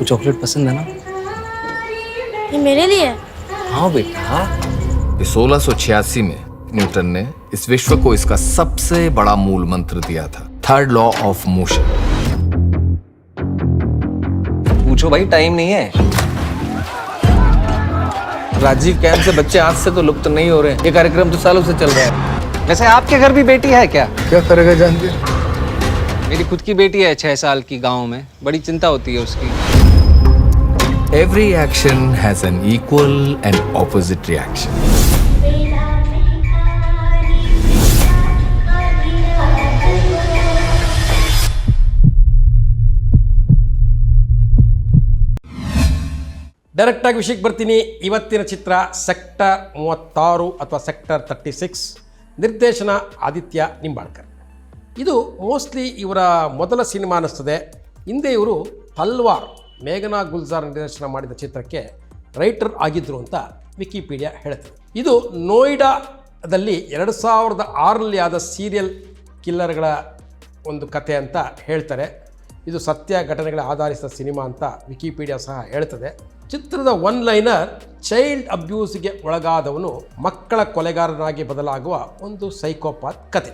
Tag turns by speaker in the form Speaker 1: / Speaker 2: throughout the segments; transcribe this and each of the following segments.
Speaker 1: आपको चॉकलेट पसंद है ना?
Speaker 2: ये मेरे लिए? हाँ
Speaker 1: बेटा।
Speaker 3: ये 1686 में न्यूटन ने इस विश्व को इसका सबसे बड़ा मूल मंत्र दिया था थर्ड लॉ ऑफ़ मोशन।
Speaker 1: पूछो भाई टाइम नहीं है। राजीव कैंप से बच्चे आज से तो लुप्त नहीं हो रहे ये कार्यक्रम तो सालों से चल रहा है। वैसे आपके घर भी बेटी है क्या?
Speaker 3: क्या करेगा जान के
Speaker 1: मेरी खुद की बेटी है छह साल की गाँव में। बड़ी चिंता होती है उसकी।
Speaker 3: Every action has has equal and opposite reaction direct
Speaker 4: ಡೈರೆಕ್ಟಾಗಿ ವಿಷಯಕ್ಕೆ ಬರ್ತೀನಿ. ಇವತ್ತಿನ ಚಿತ್ರ ಸೆಕ್ಟರ್ ಮೂವತ್ತಾರು ಅಥವಾ ಸೆಕ್ಟರ್ ತರ್ಟಿ ಸಿಕ್ಸ್ ನಿರ್ದೇಶನ ಆದಿತ್ಯ ನಿಂಬಾಳ್ಕರ್. ಇದು ಮೋಸ್ಟ್ಲಿ ಇವರ ಮೊದಲ ಸಿನಿಮಾ ಅನ್ನಿಸ್ತದೆ ಹಿಂದೆ ಇವರು ಹಲ್ವಾರ್ ಮೇಘನಾ ಗುಲ್ಜಾರ್ ನಿರ್ದೇಶನ ಮಾಡಿದ ಚಿತ್ರಕ್ಕೆ ರೈಟರ್ ಆಗಿದ್ದರು ಅಂತ ವಿಕಿಪೀಡಿಯಾ ಹೇಳುತ್ತೆ ಇದು ನೋಯ್ಡಾದಲ್ಲಿ ಎರಡು ಸಾವಿರದ ಆರರಲ್ಲಿ ಆದ ಸೀರಿಯಲ್ ಕಿಲ್ಲರ್ಗಳ ಒಂದು ಕತೆ ಅಂತ ಹೇಳ್ತಾರೆ. ಇದು ಸತ್ಯ ಘಟನೆಗಳ ಆಧಾರಿಸಿದ ಸಿನಿಮಾ ಅಂತ ವಿಕಿಪೀಡಿಯಾ ಸಹ ಹೇಳ್ತದೆ. ಚಿತ್ರದ ಒನ್ ಲೈನರ್ ಚೈಲ್ಡ್ ಅಬ್ಯೂಸ್ಗೆ ಒಳಗಾದವನು ಮಕ್ಕಳ ಕೊಲೆಗಾರನಾಗಿ ಬದಲಾಗುವ ಒಂದು ಸೈಕೋಪಾತ್ ಕತೆ.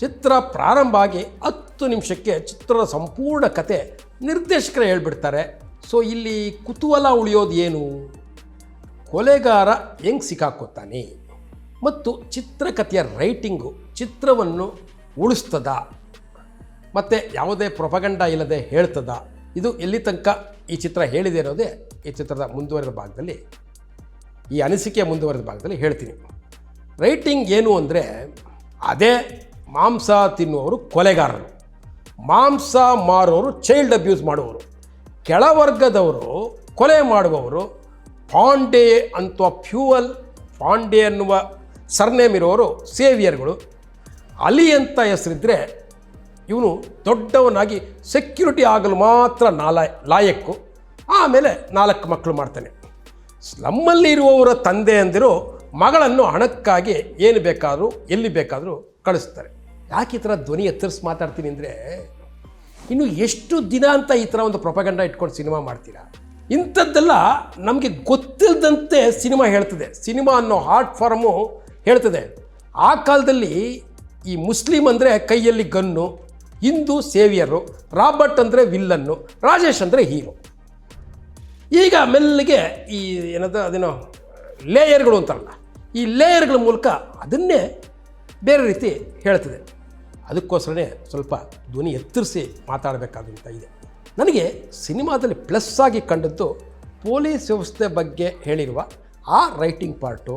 Speaker 4: ಚಿತ್ರ ಪ್ರಾರಂಭ ಆಗಿ ಹತ್ತು ನಿಮಿಷಕ್ಕೆ ಚಿತ್ರದ ಸಂಪೂರ್ಣ ಕತೆ ನಿರ್ದೇಶಕರೇ ಹೇಳ್ಬಿಡ್ತಾರೆ. ಸೊ ಇಲ್ಲಿ ಕುತೂಹಲ ಉಳಿಯೋದು ಏನು? ಕೊಲೆಗಾರ ಹೆಂಗೆ ಸಿಕ್ಕಾಕೋತಾನೆ ಮತ್ತು ಚಿತ್ರಕಥೆಯ ರೈಟಿಂಗು ಚಿತ್ರವನ್ನು ಉಳಿಸ್ತದ? ಮತ್ತು ಯಾವುದೇ ಪ್ರೊಪಗಂಡ ಇಲ್ಲದೆ ಹೇಳ್ತದ? ಇದು ಎಲ್ಲಿ ತನಕ ಈ ಚಿತ್ರ ಹೇಳಿದೆ ಅನ್ನೋದೇ ಈ ಚಿತ್ರದ ಮುಂದುವರೆದ ಭಾಗದಲ್ಲಿ, ಈ ಅನಿಸಿಕೆಯ ಮುಂದುವರೆದ ಭಾಗದಲ್ಲಿ ಹೇಳ್ತೀನಿ. ರೈಟಿಂಗ್ ಏನು ಅಂದರೆ, ಅದೇ ಮಾಂಸ ತಿನ್ನುವವರು ಕೊಲೆಗಾರರು. ಮಾಂಸ ಮಾರೋರು ಚೈಲ್ಡ್ ಅಬ್ಯೂಸ್ ಮಾಡುವವರು. ಕೆಳವರ್ಗದವರು ಕೊಲೆ ಮಾಡುವವರು. ಪಾಂಡೆ ಅಂತ ಫ್ಯೂವಲ್ ಪಾಂಡೆ ಅನ್ನುವ ಸರ್ನೇಮ್ ಇರೋರು ಸೇವಿಯರ್ಗಳು. ಅಲಿ ಅಂತ ಹೆಸರಿದ್ದರೆ ಇವನು ದೊಡ್ಡವನಾಗಿ ಸೆಕ್ಯೂರಿಟಿ ಆಗಲು ಮಾತ್ರ ನಾಲ, ಲಾಯಕ್ಕು. ಆಮೇಲೆ ನಾಲ್ಕು ಮಕ್ಕಳು ಮಾಡ್ತಾನೆ. ಸ್ಲಮ್ಮಲ್ಲಿ ಇರುವವರ ತಂದೆ ಅಂದಿರೋ ಮಗಳನ್ನು ಹಣಕ್ಕಾಗಿ ಏನು ಬೇಕಾದರೂ, ಎಲ್ಲಿ ಬೇಕಾದರೂ ಕಳಿಸ್ತಾರೆ. ಯಾಕೆ ಈ ಥರ ಧ್ವನಿ ಎತ್ತರಿಸಿ ಮಾತಾಡ್ತೀನಿ ಅಂದರೆ, ಇನ್ನು ಎಷ್ಟು ದಿನ ಅಂತ ಈ ಥರ ಒಂದು ಪ್ರೊಪಗಂಡ ಇಟ್ಕೊಂಡು ಸಿನಿಮಾ ಮಾಡ್ತೀರಾ? ಇಂಥದ್ದೆಲ್ಲ ನಮಗೆ ಗೊತ್ತಿಲ್ಲದಂತೆ ಸಿನಿಮಾ ಹೇಳ್ತದೆ. ಸಿನಿಮಾ ಅನ್ನೋ ಹಾರ್ಟ್ ಫಾರ್ಮು ಹೇಳ್ತದೆ. ಆ ಕಾಲದಲ್ಲಿ ಈ ಮುಸ್ಲಿಂ ಅಂದರೆ ಕೈಯಲ್ಲಿ ಗನ್ನು, ಹಿಂದೂ ಸೇವಿಯರು, ರಾಬರ್ಟ್ ಅಂದರೆ ವಿಲ್ಲನ್ನು, ರಾಜೇಶ್ ಅಂದರೆ ಹೀರೋ. ಈಗ ಮೆಲ್ಲಿಗೆ ಈ ಏನದ ಅದೇನೋ ಲೇಯರ್ಗಳು ಅಂತಾರಲ್ಲ, ಈ ಲೇಯರ್ಗಳ ಮೂಲಕ ಅದನ್ನೇ ಬೇರೆ ರೀತಿ ಹೇಳ್ತದೆ. ಅದಕ್ಕೋಸ್ಕರನೇ ಸ್ವಲ್ಪ ಧ್ವನಿ ಎತ್ತರಿಸಿ ಮಾತಾಡಬೇಕಾದಂಥ ಇದೆ. ನನಗೆ ಸಿನಿಮಾದಲ್ಲಿ ಪ್ಲಸ್ ಆಗಿ ಕಂಡದ್ದು ಪೊಲೀಸ್ ವ್ಯವಸ್ಥೆ ಬಗ್ಗೆ ಹೇಳಿರುವ ಆ ರೈಟಿಂಗ್ ಪಾರ್ಟು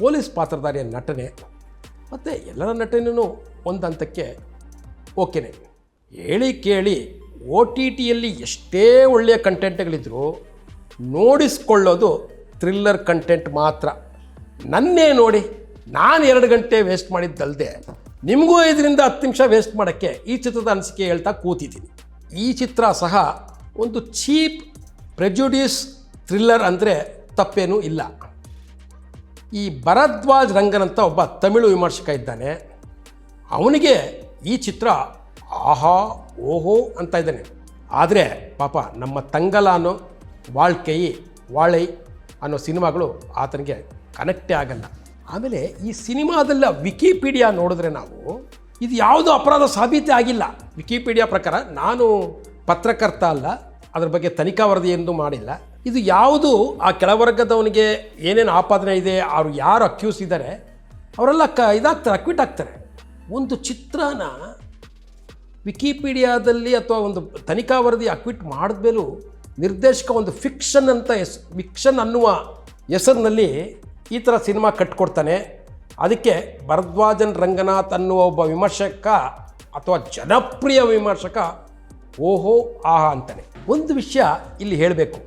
Speaker 4: ಪೊಲೀಸ್ ಪಾತ್ರಧಾರಿಯ ನಟನೆ ಮತ್ತು ಎಲ್ಲರ ನಟನೆಯೂ ಒಂದು ಹಂತಕ್ಕೆ ಓಕೆನೆ. ಹೇಳಿ ಕೇಳಿ ಒ ಟಿ ಟಿಯಲ್ಲಿ ಎಷ್ಟೇ ಒಳ್ಳೆಯ ಕಂಟೆಂಟ್ಗಳಿದ್ದರೂ ನೋಡಿಸ್ಕೊಳ್ಳೋದು ಥ್ರಿಲ್ಲರ್ ಕಂಟೆಂಟ್ ಮಾತ್ರ. ನನ್ನೇ ನೋಡಿ ನಾನು ಎರಡು ಗಂಟೆ ವೇಸ್ಟ್ ಮಾಡಿದ್ದಲ್ಲದೆ ನಿಮಗೂ ಇದರಿಂದ ಹತ್ತು ನಿಮಿಷ ವೇಸ್ಟ್ ಮಾಡೋಕ್ಕೆ ಈ ಚಿತ್ರದ ಅನಿಸಿಕೆ ಹೇಳ್ತಾ ಕೂತಿದ್ದೀನಿ. ಈ ಚಿತ್ರ ಸಹ ಒಂದು ಚೀಪ್ ಪ್ರೆಜುಡ್ಯೂಸ್ ಥ್ರಿಲ್ಲರ್ ಅಂದರೆ ತಪ್ಪೇನೂ ಇಲ್ಲ. ಈ ಭರದ್ವಾಜ್ ರಂಗನ್ ಅಂತ ಒಬ್ಬ ತಮಿಳು ವಿಮರ್ಶಕ ಇದ್ದಾನೆ. ಅವನಿಗೆ ಈ ಚಿತ್ರ ಆಹಾ, ಓಹೋ ಅಂತ ಇದ್ದಾನೆ. ಆದರೆ ಪಾಪ ನಮ್ಮ ತಂಗಲಾನು ವಾಳ್ಕೈ ವಾಳೈ ಅನ್ನೋ ಸಿನಿಮಾಗಳು ಆತನಿಗೆ ಕನೆಕ್ಟೇ ಆಗಲ್ಲ. ಆಮೇಲೆ ಈ ಸಿನಿಮಾದಲ್ಲ ವಿಕಿಪೀಡಿಯಾ ನೋಡಿದ್ರೆ ನಾವು ಇದು ಯಾವುದೂ ಅಪರಾಧ ಸಾಬೀತೆ ಆಗಿಲ್ಲ. ವಿಕಿಪೀಡಿಯಾ ಪ್ರಕಾರ ನಾನು ಪತ್ರಕರ್ತ ಅಲ್ಲ, ಅದ್ರ ಬಗ್ಗೆ ತನಿಖಾ ವರದಿ ಎಂದು ಮಾಡಿಲ್ಲ. ಇದು ಯಾವುದು ಆ ಕೆಳವರ್ಗದವನಿಗೆ ಏನೇನು ಆಪಾದನೆ ಇದೆ, ಅವರು ಯಾರು ಅಕ್ಯೂಸ್ ಇದ್ದಾರೆ ಅವರೆಲ್ಲ ಕ ಇದಾಗ್ತಾರೆ ಅಕ್ವಿಟ್ ಆಗ್ತಾರೆ. ಒಂದು ಚಿತ್ರನ ವಿಕಿಪೀಡಿಯಾದಲ್ಲಿ ಅಥವಾ ಒಂದು ತನಿಖಾ ವರದಿ ಅಕ್ವಿಟ್ ಮಾಡಿದ್ಮೇಲೂ ನಿರ್ದೇಶಕ ಒಂದು ಫಿಕ್ಷನ್ ಅಂತ ಹೆಸ್ ಫಿಕ್ಷನ್ ಅನ್ನುವ ಹೆಸರಿನಲ್ಲಿ ಈ ಥರ ಸಿನಿಮಾ ಕಟ್ಕೊಡ್ತಾನೆ. ಅದಕ್ಕೆ ಭರದ್ವಾಜನ್, ರಂಗನಾಥ್ ಅನ್ನುವ ಒಬ್ಬ ವಿಮರ್ಶಕ ಅಥವಾ ಜನಪ್ರಿಯ ವಿಮರ್ಶಕ ಓಹೋ, ಆಹಾ ಅಂತಾನೆ. ಒಂದು ವಿಷಯ ಇಲ್ಲಿ ಹೇಳಬೇಕು.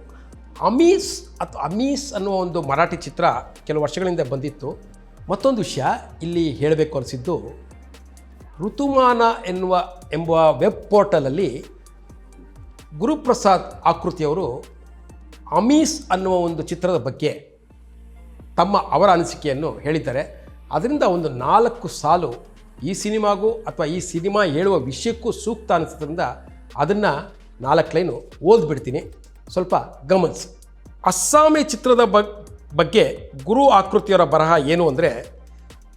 Speaker 4: ಅಮೀಸ್ ಅಥವಾ ಅಮೀಸ್ ಅನ್ನುವ ಒಂದು ಮರಾಠಿ ಚಿತ್ರ ಕೆಲವು ವರ್ಷಗಳಿಂದ ಬಂದಿತ್ತು. ಮತ್ತೊಂದು ವಿಷಯ ಇಲ್ಲಿ ಹೇಳಬೇಕು ಅನಿಸಿದ್ದು, ಋತುಮಾನ ಎನ್ನುವ ಎಂಬ ವೆಬ್ ಪೋರ್ಟಲಲ್ಲಿ ಗುರುಪ್ರಸಾದ್ ಆಕೃತಿಯವರು ಅಮೀಸ್ ಅನ್ನುವ ಒಂದು ಚಿತ್ರದ ಬಗ್ಗೆ ತಮ್ಮ ಅವರ ಅನಿಸಿಕೆಯನ್ನು ಹೇಳಿದ್ದಾರೆ. ಅದರಿಂದ ಒಂದು ನಾಲ್ಕು ಸಾಲು ಈ ಸಿನಿಮಾಗೂ ಅಥವಾ ಈ ಸಿನಿಮಾ ಹೇಳುವ ವಿಷಯಕ್ಕೂ ಸೂಕ್ತ ಅನಿಸೋದ್ರಿಂದ ಅದನ್ನು ನಾಲ್ಕು ಲೈನು ಓದ್ಬಿಡ್ತೀನಿ. ಸ್ವಲ್ಪ ಗಮನಿಸಿ. ಅಸ್ಸಾಮಿ ಚಿತ್ರದ ಬಗ್, ಬಗ್ಗೆ ಗುರು ಆಕೃತಿಯವರ ಬರಹ ಏನು ಅಂದರೆ,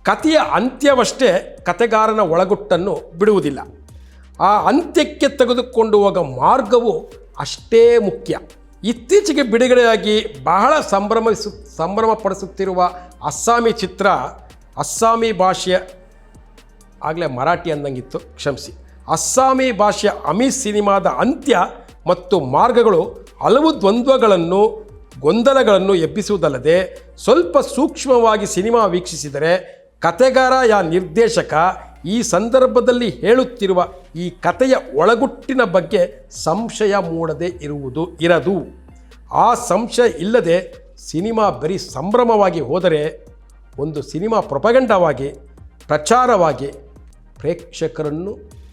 Speaker 4: ಕಥೆಯ ಅಂತ್ಯವಷ್ಟೇ ಕತೆಗಾರನ ಒಳಗುಟ್ಟನ್ನು ಬಿಡುವುದಿಲ್ಲ. ಆ ಅಂತ್ಯಕ್ಕೆ ತೆಗೆದುಕೊಂಡು ಹೋಗ ಮಾರ್ಗವು ಅಷ್ಟೇ ಮುಖ್ಯ. ಇತ್ತೀಚೆಗೆ ಬಿಡುಗಡೆಯಾಗಿ ಬಹಳ ಸಂಭ್ರಮಿಸು ಸಂಭ್ರಮ ಪಡಿಸುತ್ತಿರುವ ಅಸ್ಸಾಮಿ ಚಿತ್ರ, ಅಸ್ಸಾಮಿ ಭಾಷೆಯ ಆಗಲೇ ಮರಾಠಿ ಅಂದಂಗಿತ್ತು, ಕ್ಷಮಿಸಿ. ಅಸ್ಸಾಮಿ ಭಾಷೆಯ ಅಮಿ ಸಿನಿಮಾದ ಅಂತ್ಯ ಮತ್ತು ಮಾರ್ಗಗಳು ಹಲವು ದ್ವಂದ್ವಗಳನ್ನು, ಗೊಂದಲಗಳನ್ನು ಎಬ್ಬಿಸುವುದಲ್ಲದೆ ಸ್ವಲ್ಪ ಸೂಕ್ಷ್ಮವಾಗಿ ಸಿನಿಮಾ ವೀಕ್ಷಿಸಿದರೆ ಕತೆಗಾರ ಯಾ ನಿರ್ದೇಶಕ ಈ ಸಂದರ್ಭದಲ್ಲಿ ಹೇಳುತ್ತಿರುವ ಈ ಕಥೆಯ ಒಳಗುಟ್ಟಿನ ಬಗ್ಗೆ ಸಂಶಯ ಮೂಡದೆ ಇರುವುದು ಇರದು. ಆ ಸಂಶಯ ಇಲ್ಲದೆ ಸಿನಿಮಾ ಬರೀ ಸಂಭ್ರಮವಾಗಿ ಹೋದರೆ, ಒಂದು ಸಿನಿಮಾ ಪ್ರೊಪಗಂಡವಾಗಿ, ಪ್ರಚಾರವಾಗಿ ಪ್ರೇಕ್ಷಕರನ್ನು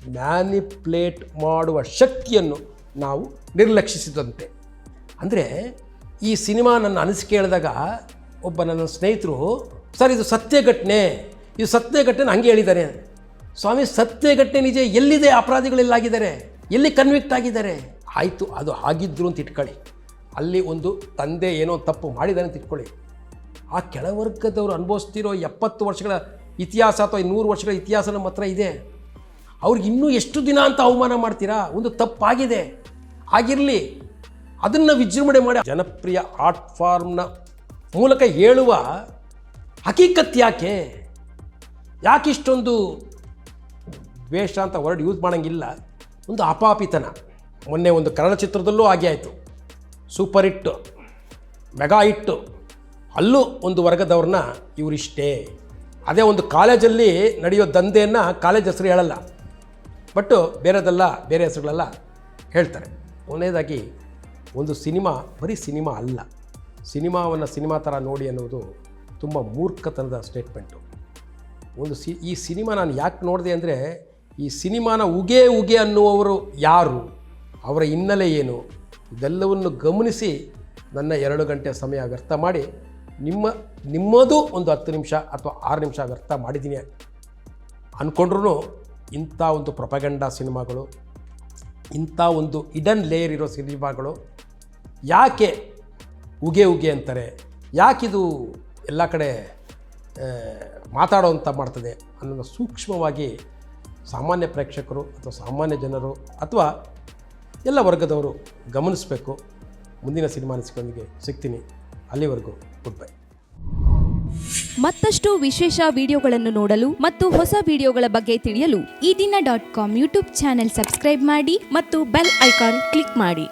Speaker 4: ಮ್ಯಾನಿಪ್ಲೇಟ್ ಮಾಡುವ ಶಕ್ತಿಯನ್ನು ನಾವು ನಿರ್ಲಕ್ಷಿಸಿದಂತೆ. ಅಂದರೆ ಈ ಸಿನಿಮಾ ನನ್ನ ಅನಿಸಿಕೆ ಹೇಳಿದಾಗ ಒಬ್ಬ ನನ್ನ ಸ್ನೇಹಿತರು, ಸರ್, ಇದು ಸತ್ಯ ಘಟನೆ ಇದು ಸತ್ಯ ಘಟನೆ ಹಂಗೆ ಹೇಳಿದ್ದಾರೆ ಸ್ವಾಮಿ ಸತ್ಯ ಘಟನೆ ನಿಜ ಎಲ್ಲಿದೆ? ಅಪರಾಧಿಗಳೆಲ್ಲಾಗಿದ್ದಾರೆ. ಎಲ್ಲಿ ಕನ್ವಿಕ್ಟ್ ಆಗಿದ್ದಾರೆ? ಆಯಿತು, ಅದು ಆಗಿದ್ರು ಅಂತ ಇಟ್ಕೊಳ್ಳಿ. ಅಲ್ಲಿ ಒಂದು ತಂದೆ ಏನೋ ತಪ್ಪು ಮಾಡಿದ್ದಾನೆ ಅಂತ ಇಟ್ಕೊಳ್ಳಿ. ಆ ಕೆಳವರ್ಗದವರು ಅನುಭವಿಸ್ತಿರೋ ಎಪ್ಪತ್ತು ವರ್ಷಗಳ ಇತಿಹಾಸ ಅಥವಾ ನೂರು ವರ್ಷಗಳ ಇತಿಹಾಸ ನಮ್ಮ ಹತ್ರ ಇದೆ. ಅವ್ರಿಗೆ ಇನ್ನೂ ಎಷ್ಟು ದಿನ ಅಂತ ಅವಮಾನ ಮಾಡ್ತೀರಾ? ಒಂದು ತಪ್ಪಾಗಿದೆ. ಆಗಿರಲಿ ಅದನ್ನು ವಿಜೃಂಭಣೆ ಮಾಡಿ ಜನಪ್ರಿಯ ಆರ್ಟ್ ಫಾರ್ಮ್ನ ಮೂಲಕ ಹೇಳುವ ಹಕೀಕತ್ ಯಾಕೆ? ಯಾಕೆ ಇಷ್ಟೊಂದು ದ್ವೇಷ ಅಂತ ವರ್ಡ್ ಯೂಸ್ ಮಾಡೋಂಗಿಲ್ಲ. ಒಂದು ಅಪಾಪಿತನ. ಮೊನ್ನೆ ಒಂದು ಕನ್ನಡ ಚಿತ್ರದಲ್ಲೂ ಹಾಗೆ ಆಯಿತು. ಸೂಪರ್ ಹಿಟ್ಟು ಮೆಗಾ ಹಿಟ್ಟು ಅಲ್ಲೂ ಒಂದು ವರ್ಗದವ್ರನ್ನ ಇವರಿಷ್ಟೇ ಅದೇ ಒಂದು ಕಾಲೇಜಲ್ಲಿ ನಡೆಯೋ ದಂಧೆಯನ್ನು ಕಾಲೇಜ್ ಹೆಸರು ಹೇಳಲ್ಲ. ಬಟ್ಟು ಬೇರೆದೆಲ್ಲ, ಬೇರೆ ಹೆಸರುಗಳೆಲ್ಲ ಹೇಳ್ತಾರೆ. ಒಂದನೇದಾಗಿ ಒಂದು ಸಿನಿಮಾ, ಬರೀ ಸಿನಿಮಾ ಅಲ್ಲ. ಸಿನಿಮಾವನ್ನು ಸಿನಿಮಾ ಥರ ನೋಡಿ ಅನ್ನೋದು ತುಂಬ ಮೂರ್ಖತನದ ಸ್ಟೇಟ್ಮೆಂಟು ಒಂದು ಸಿ, ಈ ಸಿನಿಮಾ ನಾನು ಯಾಕೆ ನೋಡಿದೆ ಅಂದರೆ ಈ ಸಿನಿಮಾನ ಉಗೆ ಉಗೆ ಅನ್ನುವವರು ಯಾರು? ಅವರ ಹಿನ್ನೆಲೆ ಏನು? ಇದೆಲ್ಲವನ್ನು ಗಮನಿಸಿ ನನ್ನ ಎರಡು ಗಂಟೆ ಸಮಯ ವ್ಯರ್ಥ ಮಾಡಿ, ನಿಮ್ಮ, ನಿಮ್ಮದು ಒಂದು ಹತ್ತು ನಿಮಿಷ ಅಥವಾ ಆರು ನಿಮಿಷ ವ್ಯರ್ಥ ಮಾಡಿದ್ದೀನಿ. ಅಂದ್ಕೊಂಡ್ರೂ ಇಂಥ ಒಂದು ಪ್ರೊಪಗಂಡ ಸಿನಿಮಾಗಳು, ಇಂಥ ಒಂದು ಇಡನ್ ಲೇಯರ್ ಇರೋ ಸಿನಿಮಾಗಳು ಯಾಕೆ ಉಗೆ ಉಗೆ ಅಂತಾರೆ? ಯಾಕಿದು ಎಲ್ಲ ಕಡೆ ಮಾತಾಡೋವಂಥ ಮಾಡ್ತದೆ ಅನ್ನೋದು ಸೂಕ್ಷ್ಮವಾಗಿ ಸಾಮಾನ್ಯ ಪ್ರೇಕ್ಷಕರು ಅಥವಾ ಸಾಮಾನ್ಯ ಜನರು ಅಥವಾ ಎಲ್ಲ ವರ್ಗದವರು ಗಮನಿಸಬೇಕು. ಮುಂದಿನ ಸಿನಿಮಾ ಅನಿಸಿಕೊಂದಿಗೆ ಸಿಗ್ತೀನಿ. ಅಲ್ಲಿವರೆಗೂ ಗುಡ್ ಬೈ
Speaker 5: ಮತ್ತಷ್ಟು ವಿಶೇಷ ವಿಡಿಯೋಗಳನ್ನು ನೋಡಲು ಮತ್ತು ಹೊಸ ವಿಡಿಯೋಗಳ ಬಗ್ಗೆ ತಿಳಿಯಲು
Speaker 2: ಈ ದಿನ dot com YouTube channel subscribe ಮಾಡಿ ಮತ್ತು ಬೆಲ್ ಐಕಾನ್ ಕ್ಲಿಕ್ ಮಾಡಿ.